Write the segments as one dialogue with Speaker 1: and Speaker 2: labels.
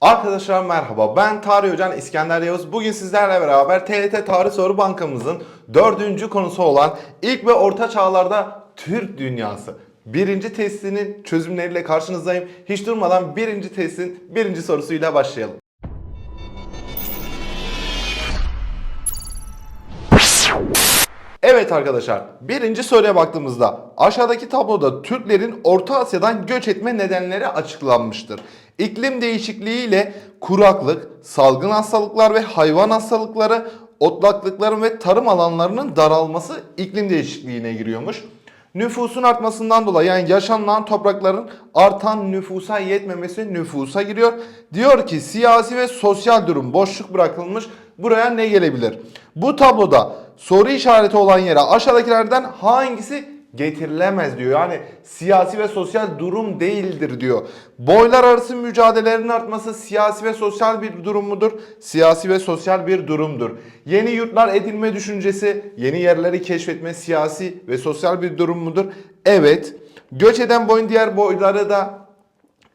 Speaker 1: Arkadaşlar merhaba ben Tarih Hocan İskender Yavuz. Bugün sizlerle beraber TYT Tarih Soru Bankamızın dördüncü konusu olan ilk ve orta çağlarda Türk dünyası. Birinci testinin çözümleriyle karşınızdayım. Hiç durmadan birinci testin birinci sorusuyla başlayalım. Evet arkadaşlar, birinci soruya baktığımızda aşağıdaki tabloda Türklerin Orta Asya'dan göç etme nedenleri açıklanmıştır. İklim değişikliği ile kuraklık, salgın hastalıklar ve hayvan hastalıkları, otlaklıkların ve tarım alanlarının daralması iklim değişikliğine giriyormuş. Nüfusun artmasından dolayı yani yaşanılan toprakların artan nüfusa yetmemesi nüfusa giriyor. Diyor ki siyasi ve sosyal durum boşluk bırakılmış. Buraya ne gelebilir? Bu tabloda soru işareti olan yere aşağıdakilerden hangisi getirilemez diyor. Yani siyasi ve sosyal durum değildir diyor. Boylar arası mücadelelerin artması siyasi ve sosyal bir durum mudur? Siyasi ve sosyal bir durumdur. Yeni yurtlar edinme düşüncesi, yeni yerleri keşfetme siyasi ve sosyal bir durum mudur? Evet. Göç eden boyun diğer boyları da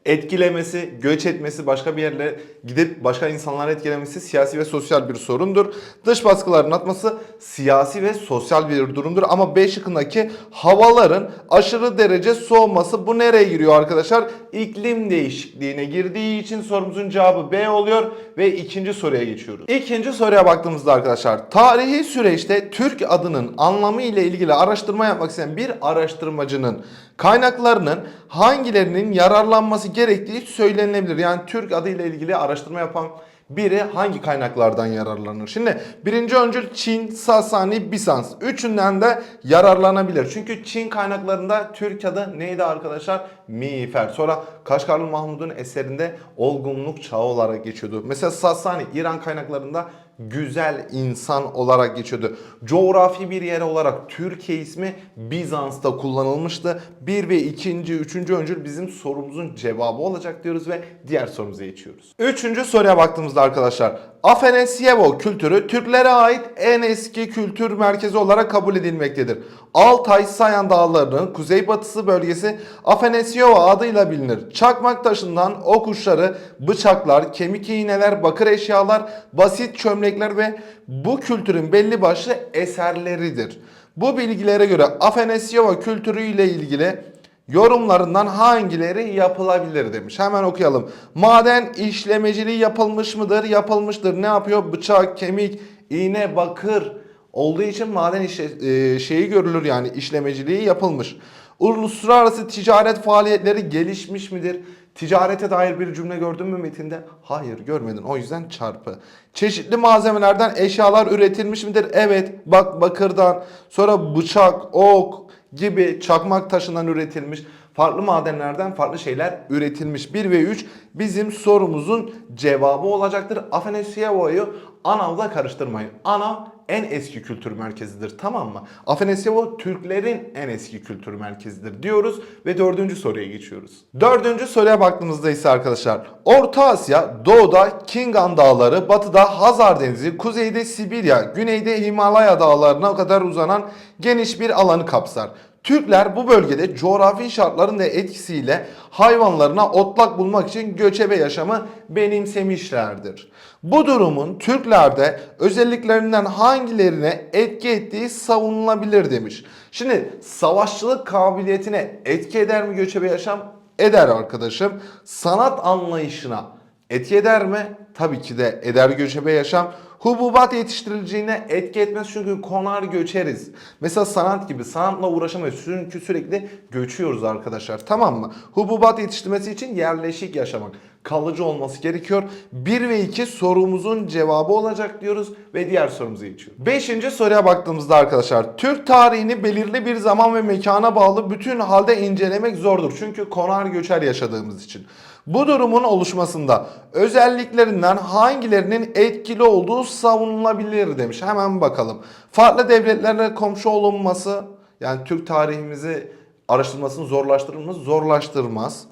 Speaker 1: etkilemesi, göç etmesi, başka bir yerlere gidip başka insanları etkilemesi siyasi ve sosyal bir sorundur. Dış baskıların artması siyasi ve sosyal bir durumdur. Ama B şıkkındaki havaların aşırı derece soğuması bu nereye giriyor arkadaşlar? İklim değişikliğine girdiği için sorumuzun cevabı B oluyor ve ikinci soruya geçiyoruz. İkinci soruya baktığımızda arkadaşlar tarihi süreçte Türk adının anlamı ile ilgili araştırma yapmak isteyen bir araştırmacının kaynaklarının hangilerinin yararlanması gerektiği söylenilebilir. Yani Türk adıyla ilgili araştırma yapan biri hangi kaynaklardan yararlanır? Şimdi birinci öncül Çin, Sasani, Bizans. Üçünden de yararlanabilir. Çünkü Çin kaynaklarında Türk adı neydi arkadaşlar? Miğfer. Sonra Kaşgarlı Mahmud'un eserinde olgunluk çağı olarak geçiyordu. Mesela Sasani İran kaynaklarında güzel insan olarak geçiyordu. Coğrafi bir yer olarak Türkiye ismi Bizans'ta kullanılmıştı. 1 ve 2. 3. öncül bizim sorumuzun cevabı olacak diyoruz ve diğer sorumuza geçiyoruz. Üçüncü soruya baktığımızda arkadaşlar Afenasyevo kültürü Türklere ait en eski kültür merkezi olarak kabul edilmektedir. Altay Sayan Dağları'nın kuzeybatısı bölgesi Afenasyevo adıyla bilinir. Çakmak taşından ok uçları, bıçaklar, kemik iğneler, bakır eşyalar, basit çömlekler ve bu kültürün belli başlı eserleridir. Bu bilgilere göre Afenasyevo kültürü ile ilgili yorumlarından hangileri yapılabilir demiş. Hemen okuyalım. Maden işlemeciliği yapılmış mıdır? Yapılmıştır. Ne yapıyor? Bıçak, kemik, iğne, bakır olduğu için maden işe, e, şeyi görülür yani işlemeciliği yapılmış. Uluslararası ticaret faaliyetleri gelişmiş midir? Ticarete dair bir cümle gördün mü metinde? Hayır görmedin. O yüzden çarpı. Çeşitli malzemelerden eşyalar üretilmiş midir? Evet. Bak bakırdan. Sonra bıçak, ok, gibi çakmak taşından üretilmiş farklı madenlerden farklı şeyler üretilmiş. 1 ve 3 bizim sorumuzun cevabı olacaktır. Afenasyevo'yu Anav'la karıştırmayın. Anav en eski kültür merkezidir tamam mı? Afenasyevo Türklerin en eski kültür merkezidir diyoruz ve dördüncü soruya geçiyoruz. Dördüncü soruya baktığımızda ise arkadaşlar Orta Asya doğuda Kingan Dağları, batıda Hazar Denizi, kuzeyde Sibirya, güneyde Himalaya dağlarına kadar uzanan geniş bir alanı kapsar. Türkler bu bölgede coğrafi şartların da etkisiyle hayvanlarına otlak bulmak için göçebe yaşamı benimsemişlerdir. Bu durumun Türklerde özelliklerinden hangilerine etki ettiği savunulabilir demiş. Şimdi savaşçılık kabiliyetine etki eder mi göçebe yaşam? Eder arkadaşım. Sanat anlayışına etki eder mi? Tabii ki de eder göçebe yaşam. Hububat yetiştirileceğine etki etmez çünkü konar göçeriz. Mesela sanat gibi sanatla uğraşamayız çünkü sürekli göçüyoruz arkadaşlar tamam mı? Hububat yetiştirmesi için yerleşik yaşamak kalıcı olması gerekiyor. 1 ve 2 sorumuzun cevabı olacak diyoruz ve diğer sorumuza geçiyoruz. 5. soruya baktığımızda arkadaşlar Türk tarihini belirli bir zaman ve mekana bağlı bütün halde incelemek zordur. Çünkü konar göçer yaşadığımız için. Bu durumun oluşmasında özelliklerinden hangilerinin etkili olduğu savunulabilir demiş. Hemen bakalım. Farklı devletlerle komşu olunması yani Türk tarihimizi araştırmasını zorlaştırır mı? Zorlaştırmaz.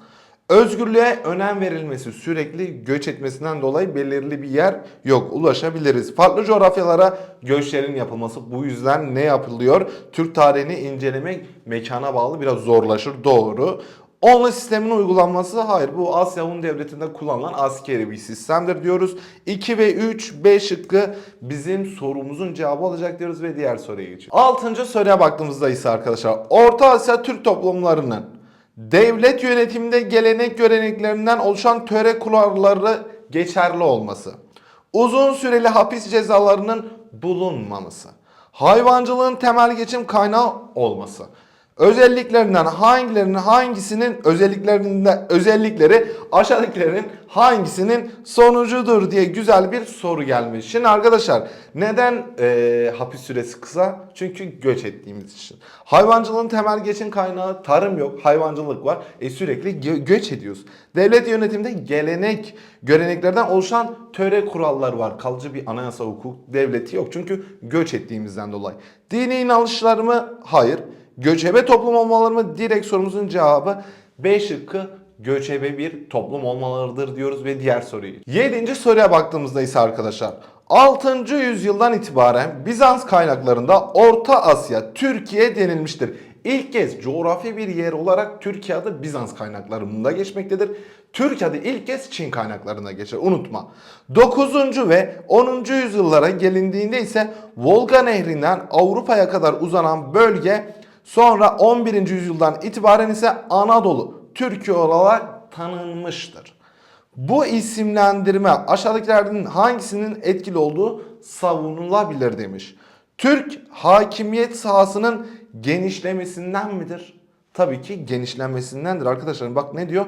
Speaker 1: Özgürlüğe önem verilmesi sürekli göç etmesinden dolayı belirli bir yer yok. Ulaşabiliriz. Farklı coğrafyalara göçlerin yapılması bu yüzden ne yapılıyor? Türk tarihini incelemek mekana bağlı biraz zorlaşır. Doğru. Onlu sistemin uygulanması hayır. Bu Asya Hun Devleti'nde kullanılan askeri bir sistemdir diyoruz. 2 ve 3, B şıkkı bizim sorumuzun cevabı olacak diyoruz ve diğer soruya geçiyoruz. Altıncı soruya baktığımızda ise arkadaşlar Orta Asya Türk toplumlarının devlet yönetiminde gelenek göreneklerinden oluşan töre kuralları geçerli olması. Uzun süreli hapis cezalarının bulunmaması. Hayvancılığın temel geçim kaynağı olması. Özelliklerinden hangilerinin hangisinin özelliklerinde özellikleri aşağıdakilerin hangisinin sonucudur diye güzel bir soru gelmiş. Şimdi arkadaşlar neden eee, hapis süresi kısa? Çünkü göç ettiğimiz için. Hayvancılığın temel geçim kaynağı tarım yok, hayvancılık var. E sürekli gö- göç ediyoruz. Devlet yönetiminde gelenek, göreneklerden oluşan töre kurallar var. Kalıcı bir anayasa hukuk devleti yok. Çünkü göç ettiğimizden dolayı. Dini inanışlar mı? Hayır. Göçebe toplum olmaları mı? Direkt sorumuzun cevabı B şıkkı göçebe bir toplum olmalarıdır diyoruz ve diğer soruyu. Yedinci soruya baktığımızda ise arkadaşlar 6. yüzyıldan itibaren Bizans kaynaklarında Orta Asya, Türkiye denilmiştir. İlk kez coğrafi bir yer olarak Türkiye adı Bizans kaynaklarında geçmektedir. Türk adı ilk kez Çin kaynaklarına geçer. Unutma. 9. ve 10. yüzyıllara gelindiğinde ise Volga Nehri'nden Avrupa'ya kadar uzanan bölge sonra 11. yüzyıldan itibaren ise Anadolu, Türkiye olarak tanınmıştır. Bu isimlendirme aşağıdakilerden hangisinin etkili olduğu savunulabilir demiş. Türk hakimiyet sahasının genişlemesinden midir? Tabii ki genişlenmesindendir arkadaşlar. Bak ne diyor?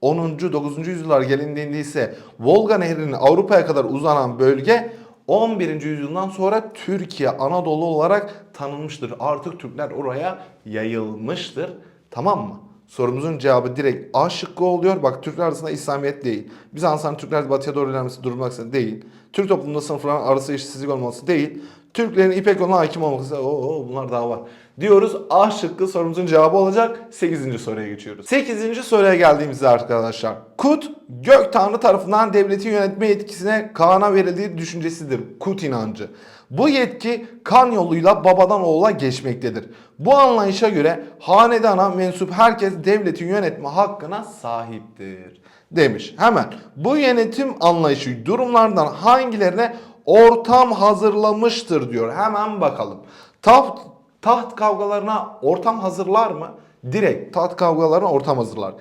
Speaker 1: 10. 9. yüzyıllar gelindiğinde ise Volga Nehri'nin Avrupa'ya kadar uzanan bölge 11. yüzyıldan sonra Türkiye Anadolu olarak tanınmıştır. Artık Türkler oraya yayılmıştır. Tamam mı? Sorumuzun cevabı direkt A şıkkı oluyor. Bak Türkler arasında İslamiyet değil. Bizans'tan Türkler batıya doğru ilerlemesi durmaksa değil. Türk toplumunda sınıfların arası eşitsizlik olması değil. Türklerin İpek yoluna hakim olması. Oo bunlar daha var. Diyoruz A şıkkı sorumuzun cevabı olacak. 8. soruya geçiyoruz. 8. soruya geldiğimizde arkadaşlar. Kut gök tanrı tarafından devleti yönetme yetkisine Kaan'a verildiği düşüncesidir. Kut inancı. Bu yetki kan yoluyla babadan oğula geçmektedir. Bu anlayışa göre hanedana mensup herkes devleti yönetme hakkına sahiptir demiş. Hemen bu yönetim anlayışı durumlardan hangilerine ortam hazırlamıştır diyor. Hemen bakalım. Taht, taht kavgalarına ortam hazırlar mı? Direkt taht kavgalarına ortam hazırlar.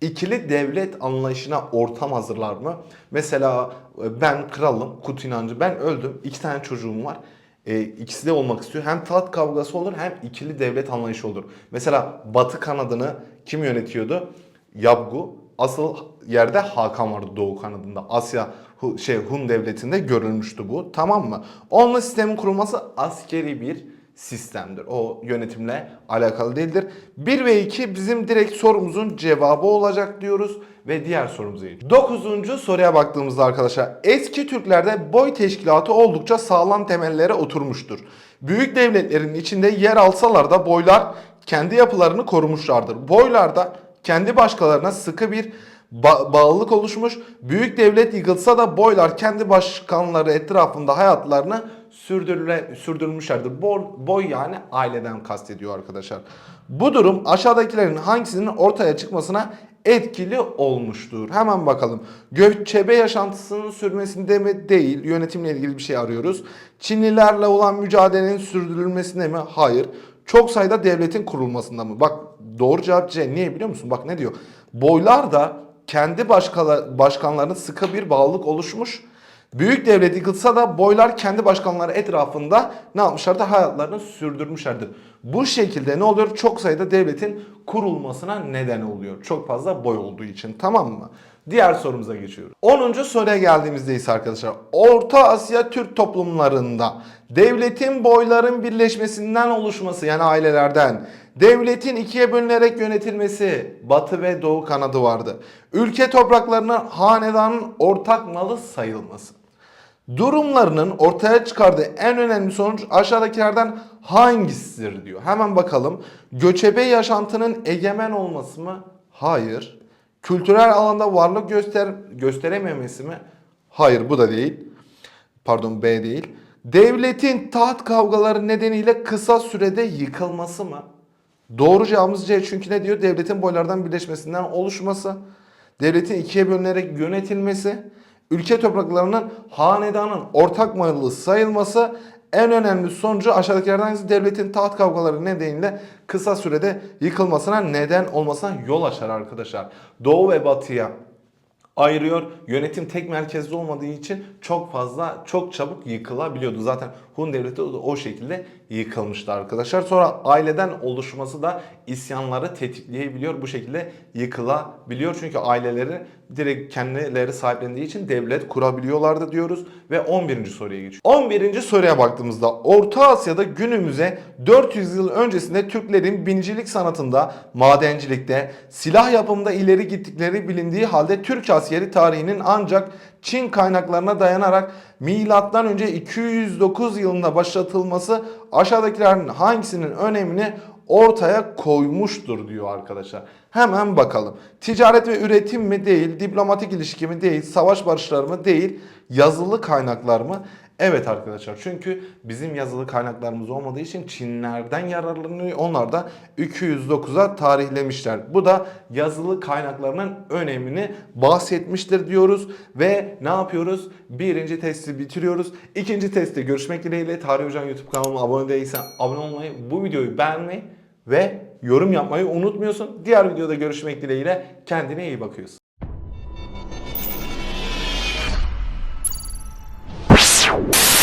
Speaker 1: İkili devlet anlayışına ortam hazırlar mı? Mesela e, ben kralım, kut inancı, ben öldüm, iki tane çocuğum var. E, ikisi de olmak istiyor. Hem taht kavgası olur hem ikili devlet anlayışı olur. Mesela Batı kanadını kim yönetiyordu? Yabgu. Asıl yerde Hakan vardı Doğu kanadında. Asya şey Hun devletinde görülmüştü bu. Tamam mı? Onunla sistemin kurulması askeri bir sistemdir. O yönetimle alakalı değildir. 1 ve 2 bizim direkt sorumuzun cevabı olacak diyoruz ve diğer sorumuza geçiyoruz. 9. soruya baktığımızda arkadaşlar eski Türklerde boy teşkilatı oldukça sağlam temellere oturmuştur. Büyük devletlerin içinde yer alsalar da boylar kendi yapılarını korumuşlardır. Boylarda kendi başkalarına sıkı bir ba- bağlılık oluşmuş. Büyük devlet yıkılsa da boylar kendi başkanları etrafında hayatlarını sürdürüle, sürdürmüşlerdir. Boy, boy yani aileden kastediyor arkadaşlar. Bu durum aşağıdakilerin hangisinin ortaya çıkmasına etkili olmuştur. Hemen bakalım. Göçebe yaşantısının sürmesinde mi? Değil. Yönetimle ilgili bir şey arıyoruz. Çinlilerle olan mücadelenin sürdürülmesinde mi? Hayır. Çok sayıda devletin kurulmasında mı? Bak doğru cevap C. Niye biliyor musun? Bak ne diyor? Boylar da kendi başkala, başkanlarına sıkı bir bağlılık oluşmuş. Büyük devlet yıkılsa da boylar kendi başkanları etrafında ne yapmışlardı? Hayatlarını sürdürmüşlerdir. Bu şekilde ne oluyor? Çok sayıda devletin kurulmasına neden oluyor. Çok fazla boy olduğu için tamam mı? Diğer sorumuza geçiyoruz. 10. soruya geldiğimizde ise arkadaşlar Orta Asya Türk toplumlarında devletin boyların birleşmesinden oluşması yani ailelerden devletin ikiye bölünerek yönetilmesi batı ve doğu kanadı vardı. Ülke topraklarının hanedanın ortak malı sayılması. Durumlarının ortaya çıkardığı en önemli sonuç aşağıdakilerden hangisidir diyor. Hemen bakalım. Göçebe yaşantının egemen olması mı? Hayır. Kültürel alanda varlık göster gösterememesi mi? Hayır bu da değil. Pardon B değil. Devletin taht kavgaları nedeniyle kısa sürede yıkılması mı? Doğru cevabımız C çünkü ne diyor? Devletin boylardan birleşmesinden oluşması, devletin ikiye bölünerek yönetilmesi, ülke topraklarının hanedanın ortak malı sayılması, en önemli sonucu aşağıdakilerden hangisi devletin taht kavgaları nedeniyle kısa sürede yıkılmasına neden olmasına yol açar arkadaşlar. Doğu ve batıya ayırıyor. Yönetim tek merkezde olmadığı için çok fazla çok çabuk yıkılabiliyordu. Zaten Hun devleti de o şekilde yıkılmıştı arkadaşlar. Sonra aileden oluşması da isyanları tetikleyebiliyor. Bu şekilde yıkılabiliyor. Çünkü aileleri direkt kendileri sahiplendiği için devlet kurabiliyorlardı diyoruz. Ve 11. soruya geçiyoruz. 11. soruya baktığımızda Orta Asya'da günümüze 400 yıl öncesinde Türklerin binicilik sanatında, madencilikte, silah yapımında ileri gittikleri bilindiği halde Türk askeri tarihinin ancak Çin kaynaklarına dayanarak milattan önce 209 yılında başlatılması aşağıdakilerin hangisinin önemini ortaya koymuştur diyor arkadaşlar. Hemen bakalım. Ticaret ve üretim mi değil, diplomatik ilişki mi değil, savaş barışları mı değil, yazılı kaynaklar mı? Evet arkadaşlar çünkü bizim yazılı kaynaklarımız olmadığı için Çinlerden yararlanıyor. Onlar da 209'a tarihlemişler. Bu da yazılı kaynaklarının önemini bahsetmiştir diyoruz. Ve ne yapıyoruz? Birinci testi bitiriyoruz. İkinci testte görüşmek dileğiyle. Tarih Hocam YouTube kanalıma abone değilsen abone olmayı, bu videoyu beğenmeyi ve yorum yapmayı unutmuyorsun. Diğer videoda görüşmek dileğiyle kendine iyi bakıyorsun. Wow.